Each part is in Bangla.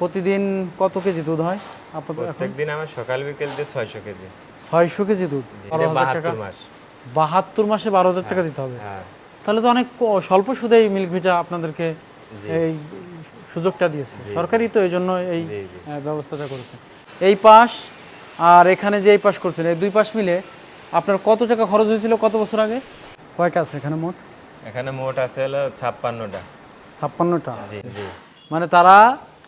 প্রতিদিন কত কেজি দুধ হয়? আপাতত প্রত্যেকদিন আমার সকাল বিকেল দিয়ে ছয়শো কেজি। ছয়শো কেজি দুধ? বাহাত্তর মাস। বাহাত্তর মাসে বারো হাজার টাকা দিতে হবে? হ্যাঁ। তাহলে তো অনেক স্বল্প সুদে এই মিল্ক ভিটা আপনাদেরকে এই সুযোগটা দিয়েছে। সরকারই তো এই জন্য এই। ব্যবস্থাটা করেছে। এই পাশ আর এখানে যে এই পাশ করছেন এই দুই পাশ মিলে আপনার কত টাকা খরচ হয়েছিল কত বছর আগে? কয়টা আছে এখানে মোট? এখানে মোট আছে হলো ছাপ্পান্নটা। ছাপ্পান্নটা? জি জি। মানে তারা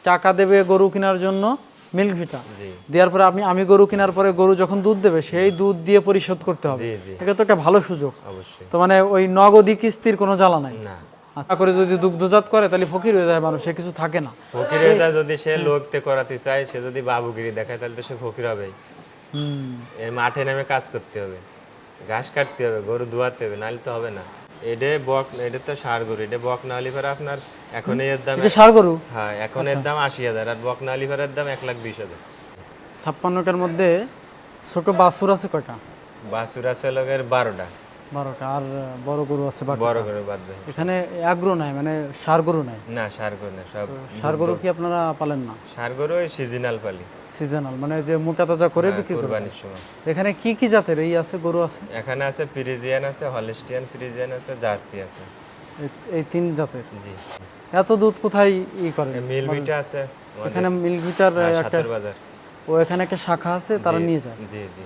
টাকা দেবে গরু কেনার জন্য মিল্ক ভিটা দেওয়ার পরে আপনি আমি গরু কেনার পরে গরু যখন দুধ দেবে সেই দুধ দিয়ে পরিশোধ করতে হবে। এটা তো একটা ভালো সুযোগ। অবশ্যই। তো মানে ওই নগদি কিস্তির কোনো জ্বালা নাই। না। আশা করে যদি দুগ্ধজাত করে তাহলে ফকির হয়ে যায় মানুষ সে কিছু থাকে না। ফকির হয়ে যায় যদি সে লোকতে করাতে চায় সে যদি বাবুগিরি দেখায় তাহলে তো সে ফকির হুম। এর মাঠে নেমে কাজ করতে হবে। ঘাস কাটতে হবে গরু ধোয়াতে হবে নাহলে তো হবে না। এটা বক এটা তো সার গরু এটা বক না হলে পরে আপনার এখন এর দাম এটা ষাড় গরু? হ্যাঁ এখন এর দাম আশি হাজার আর বক না হলে দাম এক লাখ বিশ হাজার। ছাপ্পান্নটার মধ্যে ছোট বাছুর আছে কয়টা? বাছুর আছে লোকের বারোটা। বারোটা আর বড় গরু আছে বড় গরু বাদ এখানে এগ্রো নাই মানে সার গরু নাই? না সার গরু না সব সার গরু কি আপনারা পালেন না? সার গরু সিজনাল পালি। সিজনাল মানে যে মোটা তাজা করে বিক্রি করে কোরবানির সময়। এখানে কি কি জাতের এই আছে গরু আছে? এখানে আছে ফ্রিজিয়ান আছে হলিস্টিয়ান ফ্রিজিয়ান আছে জার্সি আছে। এই তিন জাতের? জি। এত দুধ কোথায় ই করে? মিল মিটা আছে। এখানে মিল্ক ভিটার হ্যাঁ, একটা বাজার। ও এখানে একটা শাখা আছে তারা নিয়ে যায়। জি জি।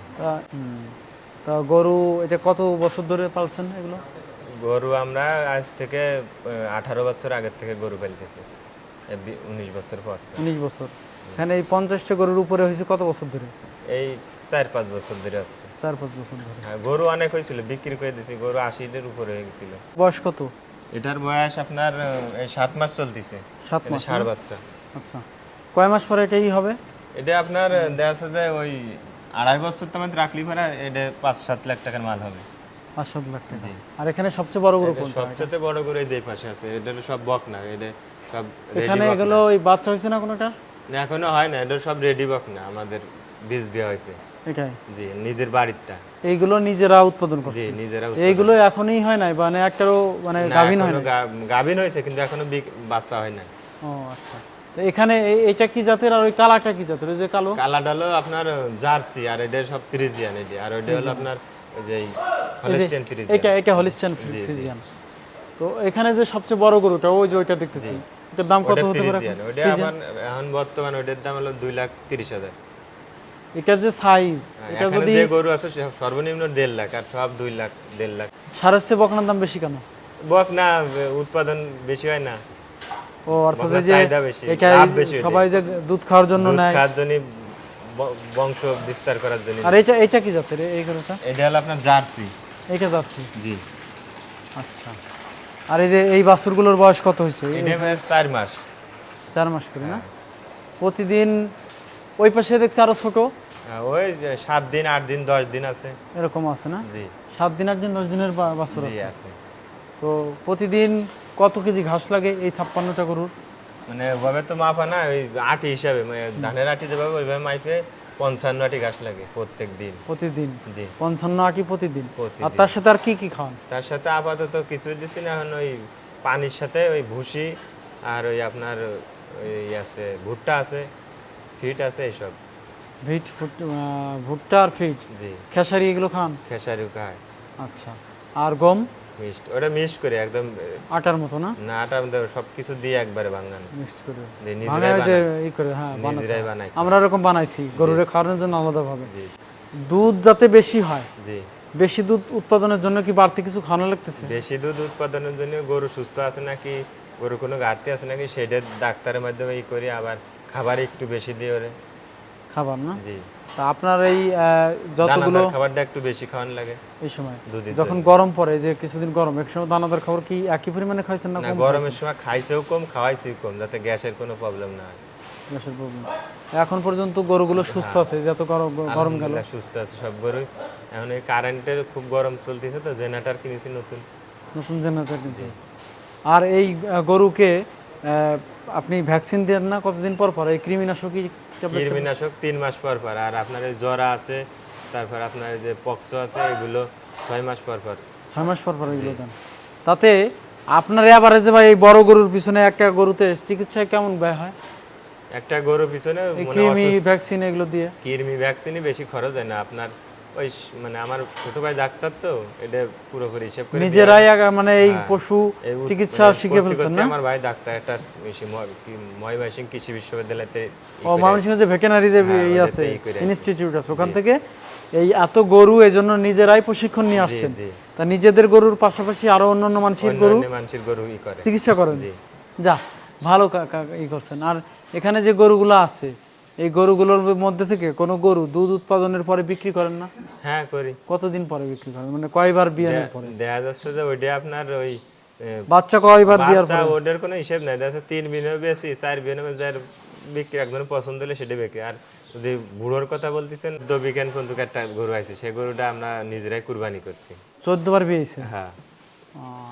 তা গরু এটা কত বছর ধরে পালছেন এগুলো? গরু আমরা আজ থেকে আঠারো বছর আগের থেকে গরু পালতেছি। উনিশ বছর পর। উনিশ বছর। এখানে এই পঞ্চাশটা গরুর উপরে হয়েছে কত বছর ধরে? এই চার পাঁচ বছর ধরে আছে। চার পাঁচ বছর ধরে। হ্যাঁ, গরু অনেক হয়েছিল বিক্রি করে দিছি গরু আশিটার উপরে হয়ে গেছিল বয়স কত? এটার বয়স আপনার সাত মাস চলতেছে। সাত মাস ষাঁড় বাচ্চা। আচ্ছা। কয় মাস পরে এটাই হবে? এটা আপনার দেখা যাচ্ছে যে ওই আড়াই বছর তো আমাদের রাখলি ভাড়া এটা পাঁচ সাত লাখ টাকার মাল হবে। পাঁচ সাত লাখ টাকা। আর এখানে সবচেয়ে বড় গরু কোনটা? সবচেয়ে বড় করে এই যে পাশে আছে এটা সব বক না এটা সব এখানে এগুলো ওই বাচ্চা হয়েছে না কোনোটা? না এখনও হয় না এটা সব রেডি বক না আমাদের বীজ দেওয়া হয়েছে। এটাই। জি নিজের বাড়িরটা এইগুলো নিজেরা উৎপাদন জি করছে নিজেরা এইগুলো এখনই হয় নাই মানে একটারও মানে গাভিন হয় না গাভিন হয়েছে কিন্তু এখনও বাচ্চা হয় না ও আচ্ছা। তো এখানে এইটা কি জাতের আর ওই কালাটা কি জাতের? ওই যে কালো? কালার হলো আপনার জার্সি আর এটা সব ফ্রিজিয়ান এটা আর ওইটা হলো আপনার যে হলিস্টেন ফ্রিজিয়ান এটা এটা হলিস্টান ফ্রিজিয়ান তো এখানে যে সবচেয়ে বড় গরুটা ওই যে ওইটা দেখতেছি। এটার দাম কত হতে পারে ওইটা এখন বর্তমান ওইটার দাম হলো দুই লাখ তিরিশ হাজার। এটার যে সাইজ এটা যদি যে গরু আছে সর্বনিম্ন দেড় লাখ আর সব দুই লাখ দেড় লাখ। সারের চেয়ে বকনার দাম বেশি কেন? বক না উৎপাদন বেশি হয় না। ও অর্থাৎ যে এটা বেশি ওইটাই। সবাই যে দুধ খাওয়ার জন্য নেয়। খাওয়ার জন্য বংশ বিস্তার করার জন্য আর এটা এটা কি জাতের? এই গরুটা? এটা হলো আপনার জার্সি। এইটা যাচ্ছে জি। আচ্ছা। আর এই যে এই বাছুরগুলোর বয়স কত হয়েছে? এটা চার মাস। চার মাস করে না? প্রতিদিন ওই পাশে দেখছি আরও ছোট। হ্যাঁ, ওই যে সাত দিন আট দিন দশ দিন আছে। এরকম আছে না? জি। সাত দিন আট দিন দশ দিনের বাছুর আছে। তো প্রতিদিন কত কেজি ঘাস লাগে এই ছাপ্পান্নটা গরুর? মানে ওভাবে তো মাপা না ওই আটি হিসাবে মানে ধানের আটি যেভাবে ওইভাবে মাইপে পঞ্চান্ন আটি ঘাস লাগে প্রত্যেক দিন। প্রতিদিন? জি। পঞ্চান্ন আটি প্রতিদিন? আর তার সাথে আর কি কি খাওয়ান? তার সাথে আপাতত কিছুই দিছি না এখন ওই পানির সাথে ওই ভুসি আর ওই আপনার ওই আছে ভুট্টা আছে ফিট আছে এইসব। ভিট ভুট্টা আর ফিট? জি। খেসারি এগুলো খান? খেসারি খায় আচ্ছা। আর গম? মিক্সড ওটা মিক্সড করে একদম আটার মতো না? না আটা সব কিছু দিয়ে একবারে বাঙানো মিক্সড করে। যে ই করে হ্যাঁ নিজেরাই। বানাই। আমরা এরকম বানাইছি গরুরে খাওয়ানোর জন্য আলাদাভাবে। জি। দুধ যাতে বেশি হয় জি। বেশি দুধ উৎপাদনের জন্য কি বাড়তি কিছু খাওয়ানো লাগতেছে? বেশি দুধ উৎপাদনের জন্য গরু সুস্থ আছে নাকি গরু কোনো ঘাটতি আছে নাকি সেটা ডাক্তারের মাধ্যমে ই করি আবার খাবার একটু বেশি দিয়ে ওরে। খাবার না? জি। তা আপনার এই যতগুলো খাবারটা একটু বেশি খাওয়ান লাগে। এই সময় যখন গরম পড়ে যে কিছুদিন গরম এক সময় দানাদার খাবার কি একই পরিমাণে খাইছেন না গরমের সময় খাইছেও কম খাওয়াইছেও কম যাতে গ্যাসের কোনো প্রবলেম না হয়। গ্যাসের প্রবলেম। এখন পর্যন্ত গরুগুলো সুস্থ আছে যত গরম গরম গেল। সুস্থ আছে সব গরু এখন এই কারেন্টের খুব গরম চলতেছে তো জেনারেটর কিনেছি নতুন। নতুন জেনারেটর কিনছে। আর এই গরুকে আপনি ভ্যাকসিন দেন না কতদিন পর পর? এই কৃমিনাশকই কীটনাশক তিন মাস পর পর আর আপনার জ্বরা আছে তারপর আপনার এই যে পক্স আছে এগুলো ছয় মাস পর পর। ছয় মাস পর পর এগুলো দেন। তাতে আপনার এভারেজে ভাই এই বড় গরুর পিছনে একটা গরুতে চিকিৎসা কেমন ব্যয় হয়? একটা গরুর পিছনে মানে কৃমি ভ্যাকসিন এগুলো দিয়ে। কৃমি ভ্যাকসিনই বেশি খরচ হয় না আপনার ওই মানে আমার ছোট ভাই ডাক্তার তো এটা পুরোপুরি হিসেব করে নিজেরাই মানে এই হ্যাঁ, পশু চিকিৎসা মানে শিখে ফেলছেন না? আমার ভাই ডাক্তার একটা কৃষি বিশ্ববিদ্যালয়তে ও ময়মনসিংহ যে ভেটেনারি যে হ্যাঁ, ই আছে ইনস্টিটিউট আছে। ওখান থেকে এই এত গরু এই জন্য নিজেরাই প্রশিক্ষণ নিয়ে আসছেন। তা নিজেদের গরুর পাশাপাশি আরও অন্যান্য মানুষের গরু মানুষের গরু চিকিৎসা করেন। যা ভালো ই করছেন। আর এখানে যে গরুগুলো আছে এই গরুগুলোর মধ্যে থেকে কোনো গরু দুধ উৎপাদনের পরে বিক্রি করেন না? হ্যাঁ করি। কতদিন পরে বিক্রি করেন? মানে কয়বার বিয়ানের পরে? দেখা যাচ্ছে যে ওইটা আপনার ওই বাচ্চা কয়বার দেওয়ার পরে? ওদের কোনো হিসেব নাই। দেখা যাচ্ছে তিন বিনিয়োগ বেশি চার বিনিয়োগ যার বিক্রি একজন পছন্দ হলে সেটা বিক্রি। আর যদি বুড়োর কথা বলতেছেন তো বিজ্ঞান পর্যন্ত একটা গরু আছে সেই গরুটা আমরা নিজেরাই কুরবানি করছি। চোদ্দ বার বিয়েছে হ্যাঁ।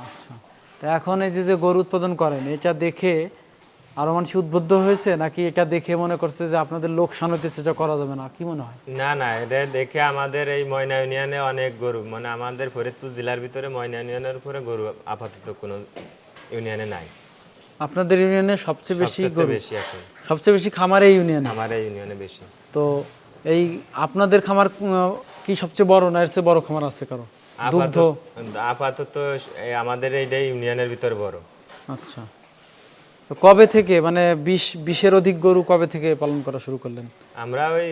আচ্ছা। তা এখন এই যে গরু উৎপাদন করেন এটা দেখে আরও মানুষ উদ্বুদ্ধ হয়েছে নাকি এটা দেখে মনে করছে যে আপনাদের লোকসান হইতেছে এটা করা যাবে না? কি মনে হয়? না না এটা দেখে আমাদের এই ময়না ইউনিয়নে অনেক গরু মানে আমাদের ফরিদপুর জেলার ভিতরে ময়না ইউনিয়নের উপরে গরু আপাতত কোনো ইউনিয়নে নাই। আপনাদের ইউনিয়নে সবচেয়ে বেশি গরু? বেশি এখন। সবচেয়ে বেশি খামার এই ইউনিয়নে? আমার এই ইউনিয়নে বেশি। তো এই আপনাদের খামার কি সবচেয়ে বড় না এর চেয়ে বড় খামার আছে কারও? দুগ্ধ? আপাতত আমাদের এইটাই ইউনিয়নের ভিতরে বড়। আচ্ছা। কবে থেকে মানে বিশ বিশের অধিক গরু কবে থেকে পালন করা শুরু করলেন? আমরা ওই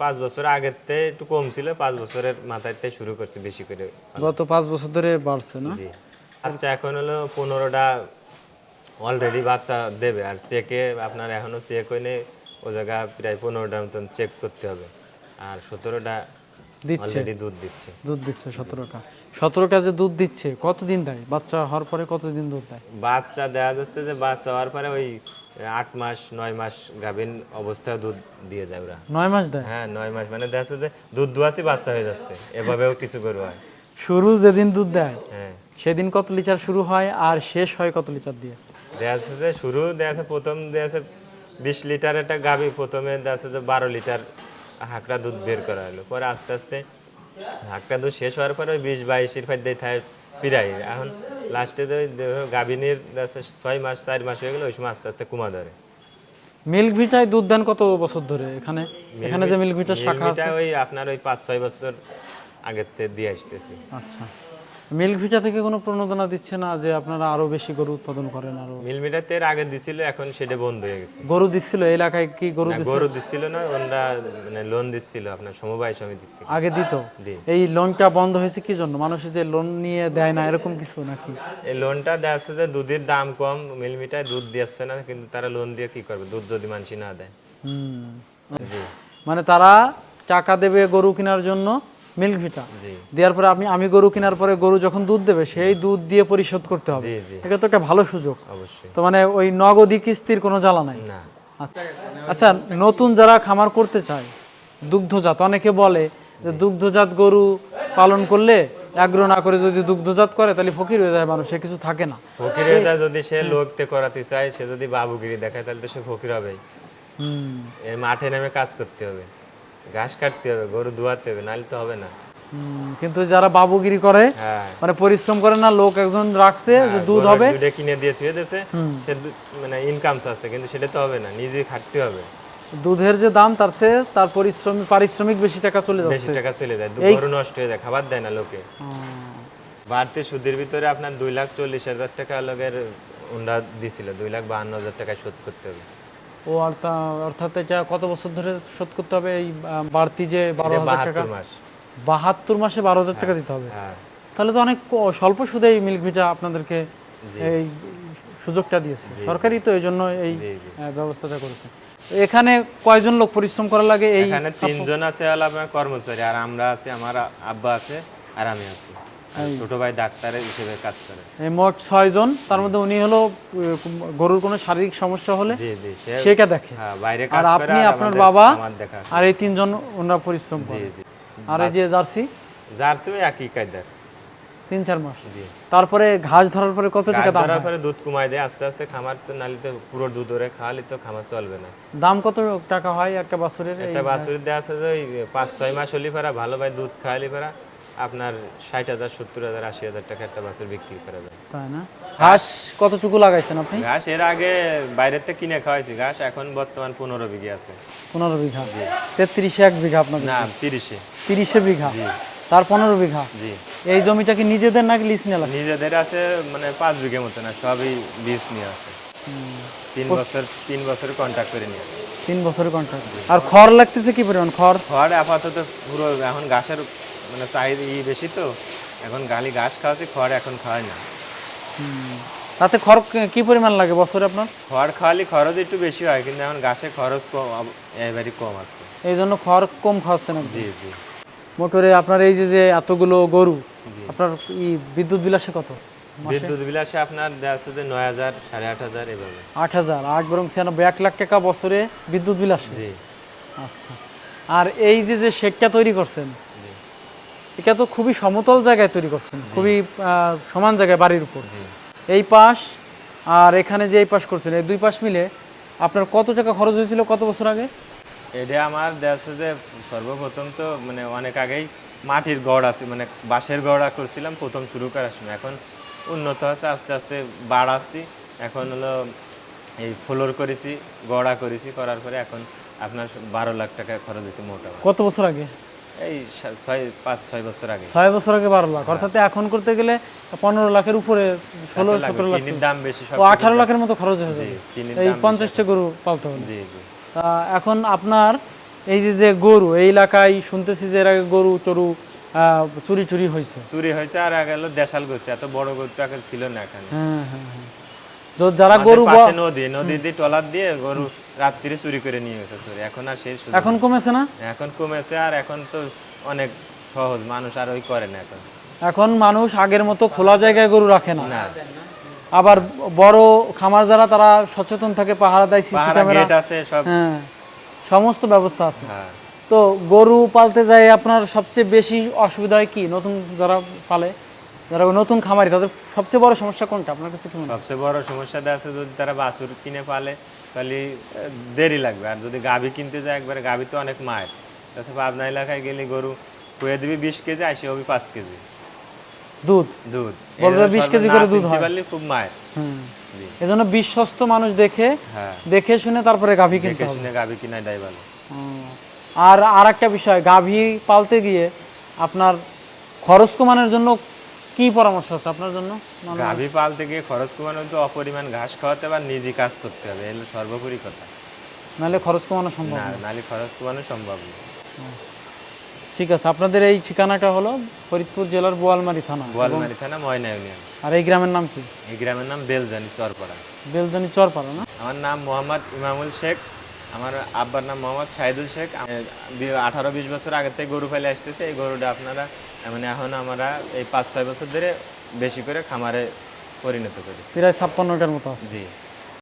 পাঁচ বছর আগের থেকে একটু কম ছিল পাঁচ বছরের মাথায় শুরু করছি বেশি করে। গত পাঁচ বছর ধরে বাড়ছে না? আচ্ছা এখন হলো পনেরোটা অলরেডি বাচ্চা দেবে আর চেকে আপনার এখনও চেক হয়নি ও জায়গা প্রায় পনেরোটা মতন চেক করতে হবে। আর সতেরোটা দিচ্ছে? দুধ দিচ্ছে। দুধ দিচ্ছে সতেরোটা। সতেরোটা যে দুধ দিচ্ছে কতদিন দেয়? বাচ্চা হওয়ার পরে কতদিন দুধ দেয়? বাচ্চা দেখা যাচ্ছে যে বাচ্চা হওয়ার পরে ওই আট মাস নয় মাস গাভীন অবস্থায় দুধ দিয়ে যায় ওরা। নয় মাস দেয়? হ্যাঁ নয় মাস। মানে দেখা যাচ্ছে যে দুধ দুয়াছি বাচ্চা হয়ে যাচ্ছে। এভাবেও কিছু গরু হয়। শুরু যেদিন দুধ দেয় হ্যাঁ। সেদিন কত লিটার শুরু হয় আর শেষ হয় কত লিটার দিয়ে? দেখা যাচ্ছে যে শুরু দেখা যাচ্ছে প্রথম দেখা যাচ্ছে বিশ লিটার একটা গাভী প্রথমে দেখা যাচ্ছে যে বারো লিটার হাঁকড়া দুধ বের করা হলো। পরে আস্তে আস্তে হাঁকড়া দুধ শেষ হওয়ার পরে ওই বিশ বাইশ ইরফাই দিয়ে থাকে পিরাই এখন লাস্টে তো গাভিনীর ছয় মাস চার মাস হয়ে গেলে ওই সময় আস্তে আস্তে কুমা ধরে। মিল্ক ভিটায় দুধ দেন কত বছর ধরে? এখানে এখানে যে মিল্ক ভিটার শাখা আছে। ওই আপনার ওই পাঁচ ছয় বছর আগের থেকে দিয়ে আসতেছি। আচ্ছা। মিল্ক ভিটা থেকে কোনো প্রণোদনা দিচ্ছে না যে আপনারা আরও বেশি গরু উৎপাদন করেন আরও? মিলমিটাতে এর আগে দিছিল এখন সেটা বন্ধ হয়ে গেছে। গরু দিচ্ছিল এই এলাকায় কি গরু না, দিচ্ছিল গরু দিচ্ছিল না ওরা মানে লোন দিচ্ছিল আপনার সমবায় সমিতি থেকে। আগে দিত? এই লোনটা বন্ধ হয়েছে কি জন্য? মানুষ যে লোন নিয়ে দেয় না এরকম কিছু নাকি? এই লোনটা দেখা যাচ্ছে যে দুধের দাম কম মিলমিটায় দুধ দিচ্ছে না কিন্তু তারা লোন দিয়ে কি করবে? দুধ যদি মানুষ না দেয়। হুম। মানে তারা টাকা দেবে গরু কেনার জন্য মিল্ক ভিটা। দেওয়ার পরে আপনি আমি গরু কেনার পরে গরু যখন দুধ দেবে সেই দুধ দিয়ে পরিশোধ করতে হবে। এটা তো একটা ভালো সুযোগ। অবশ্যই। তো মানে ওই নগদি কিস্তির কোনো জ্বালা নাই? আচ্ছা। আচ্ছা নতুন যারা খামার করতে চায় দুগ্ধজাত অনেকে বলে যে দুগ্ধজাত গরু পালন করলে আগ্রহ না করে যদি দুগ্ধজাত করে তাহলে ফকির হয়ে যায় মানুষ সে কিছু থাকে না। ফকির হয়ে যায় যদি সে লোকতে করাতে চায় সে যদি বাবুগিরি দেখায় তাহলে তো সে ফকির হবেই। মাঠে নেমে কাজ করতে হবে। ঘাস কাটতে হবে গরু ধোয়াতে হবে নাহলে তো হবে না। কিন্তু যারা বাবুগিরি করে হ্যাঁ। মানে পরিশ্রম করে না লোক একজন রাখছে যে দুধ হবে। দুধে কিনে দিয়ে থুয়ে দিয়েছে সে মানে ইনকাম আছে কিন্তু সেটা তো হবে না নিজে খাটতে হবে। দুধের যে দাম তার চেয়ে তার পরিশ্রম পারিশ্রমিক বেশি টাকা চলে বেশি টাকা চলে যায় গরু নষ্ট হয়ে যায় খাবার দেয় না লোকে। বাড়তি সুদের ভিতরে আপনার দুই লাখ চল্লিশ হাজার টাকা লোকের উন্ডা দিছিল দুই লাখ বাহান্ন হাজার টাকা শোধ করতে হবে। ও অর্থা- অর্থাৎ এটা কত বছর ধরে শোধ করতে হবে? এই বাড়তি যে বারো হাজার টাকা বাহাত্তর মাসে বারো হাজার টাকা দিতে হবে। হ্যাঁ। তাহলে তো অনেক স্বল্প সুদে এই মিল্ক ভিটা আপনাদেরকে এই সুযোগটা দিয়েছে। সরকারি তো এই জন্য এই ব্যবস্থাটা করেছে। এখানে কয়জন লোক পরিশ্রম করা লাগে? এই এখানে তিনজন আছে আপনার কর্মচারী আর আমরা আছি আমার আব্বা আছে আর আমি আছি। ছোট ভাই ডাক্তারের হিসেবে কাজ করে। এই মোট ছয়জন তার মধ্যে উনি হলো গরুর কোনো শারীরিক সমস্যা হলে জি জি সে সেটা দেখে। হ্যাঁ বাইরে আর কাজ করে আপনি আপনার বাবা আর এই তিনজন ওনারা পরিশ্রম করে। জি। আর এই যে জার্সি? জার্সি ওই একই কায়দার। তিন চার মাস। তারপরে ঘাস ধরার পরে কত টাকা দাম ধরার পরে দুধ কমাই দেয় আস্তে আস্তে খামার তো নালি তো পুরো দুধ ওরে খাওয়ালে তো খামার চলবে না। দাম কত টাকা হয় একটা বাছুরের? একটা বাছুর দেওয়া আছে যে ওই পাঁচ ছয় মাস হলি ফেরা ভালো ভাই দুধ খাওয়ালি ফেরা আপনার ষাট হাজার সত্তর হাজার আশি হাজার টাকা একটা বাছুর বিক্রি করা যায়। তাই না? ঘাস কতটুকু লাগাইছেন আপনি? ঘাস এর আগে বাইরের থেকে কিনে খাওয়াইছি ঘাস এখন বর্তমান পনেরো বিঘে আছে। পনেরো বিঘা? তেত্রিশে এক বিঘা আপনাদের? না তিরিশে। তিরিশে বিঘা? তার পনেরো বিঘা? জি। এই জমিটা কি নিজেদের নাকি লিস নেলা নিজেদের আছে মানে পাঁচ বিঘে মতো না সবই বীজ নিয়ে আছে। তিন বছর তিন বছর কন্ট্রাক্ট করে নিয়ে। তিন বছরের কন্ট্রাক্ট আর খড় লাগতেছে কি পরিমাণ? খড়? খড় আপাতত পুরো এখন ঘাসের মানে চাহিদা ই বেশি তো। এখন গালি ঘাস খাওয়াচ্ছি খড় এখন খাওয়াই না। তাতে খড় কি- পরিমাণ লাগে বছরে আপনার? খড় খাওয়ালে খরচ একটু বেশি হয় কিন্তু এখন ঘাসে খরচ কম এবারই কম আছে। এই জন্য খড় কম খাওয়াচ্ছেন জি জি। মোটরে আপনার এই যে যে এতগুলো গরু আপনার ই বিদ্যুৎ বিলাসে কত? বিদ্যুৎ বিল আসে আপনার যাচ্ছে যে নয় হাজার সাড়ে আট হাজার এভাবে। আট হাজার আট বরং ছিয়ানব্বই এক লাখ টাকা বছরে বিদ্যুৎ বিল আসে জি। আচ্ছা। আর এই যে যে শেডটা তৈরি করছেন এটা তো খুবই সমতল জায়গায় তৈরি করছেন খুবই সমান জায়গায় বাড়ির উপর। এই পাশ আর এখানে যে এই পাশ করছেন এই দুই পাশ মিলে আপনার কত টাকা খরচ হয়েছিল কত বছর আগে? এটা আমার যাচ্ছে যে সর্বপ্রথম তো মানে অনেক আগেই মাটির গড় আছে মানে বাঁশের গড়া করছিলাম প্রথম শুরু করার সময়। এখন উন্নত আছে আস্তে আস্তে বাড়াচ্ছি। এখন হলো এই ফ্লোর করেছি গড়া করেছি করার পরে এখন আপনার বারো লাখ টাকা খরচ হয়েছে মোটামুটি। কত বছর আগে? এই ছয় পাঁচ ছয় বছর আগে। ছয় বছর আগে বারো লাখ। অর্থাৎ এখন করতে গেলে পনেরো লাখের উপরে ষোলো সতেরো লাখ দাম বেশি ও আঠারো লাখের মতো খরচ হয়ে যাবে। এই পঞ্চাশটা গরু পালতে জি এখন আপনার এই যে যে গরু এই এলাকায় শুনতেছি যে এর আগে গরু চরু আহ, চুরি চুরি হয়েছে। চুরি হয়েছে আর আগে হলো দেশাল গরু এত বড় করতে আগে ছিল না এখানে। হ্যাঁ হ্যাঁ হ্যাঁ। তো যারা গরু নদী নদী দিয়ে টলার দিয়ে গরু রাত্রিরে চুরি করে নিয়ে গেছে চুরি এখন আর সেই এখন কমেছে না? এখন কমেছে আর এখন তো অনেক সহজ মানুষ আর ওই করে না এখন। এখন মানুষ আগের মতো খোলা জায়গায় গরু রাখে না। না। আবার বড় খামার যারা তারা সচেতন থাকে পাহারা দেয় সিসি ক্যামেরা। গেট আছে সব হ্যাঁ সমস্ত ব্যবস্থা আছে। হ্যাঁ। তো গরু পালতে যায় আপনার সবচেয়ে বেশি অসুবিধা হয় কি? নতুন যারা পালে যারা নতুন খামারি তাদের সবচেয়ে বড় সমস্যা কোনটা? আপনার কাছে কি? সবচেয়ে বড় সমস্যাটা আছে যদি তারা বাছুর কিনে পালে তাহলে দেরি লাগবে। আর যদি গাভী কিনতে যায় একবারে গাভী তো অনেক মায়ের। তাছাড়া পাবনা এলাকায় গেলে গরু কুয়ে দিবি বিশ কেজি আসে হবে পাঁচ কেজি। দুধ? দুধ। বলবে 20 কেজি করে দুধ হয়। খুব মায়ের। এজন্য বিশ্বস্ত মানুষ দেখে হ্যাঁ। দেখে শুনে তারপরে গাভী কিনতে হবে। শুনে গাভী কিনাই দেয় ভালো। আর আর একটা বিষয় গাভী পালতে গিয়ে আপনার খরচ কমানোর জন্য কি পরামর্শ আছে আপনার জন্য? গাভী পালতে গিয়ে খরচ কমানো তো অপরিমাণ ঘাস খাওয়াতে বা নিজে কাজ করতে হবে এগুলো সর্বোপরি কথা। নাহলে খরচ কমানো সম্ভব না। নালে খরচ কমানো সম্ভব না। ঠিক আছে আপনাদের এই ঠিকানাটা হলো ফরিদপুর জেলার বোয়ালমারি থানা বোয়ালমারি থানা ময়না ইউনিয়ন। আর এই গ্রামের নাম কি? এই গ্রামের নাম বেলজানি চরপাড়া। বেলদানি চরপাড়া না? আমার নাম মোহাম্মদ ইমামুল শেখ আমার আব্বার নাম মোহাম্মদ শাহিদুল শেখ। আঠারো বিশ বছর আগে থেকে গরু ফেলে আসতেছে। এই গরুটা আপনারা মানে এখন আমরা এই পাঁচ ছয় বছর ধরে বেশি করে খামারে পরিণত করি। প্রায় ছাপ্পান্নটার মতো আছে। জি।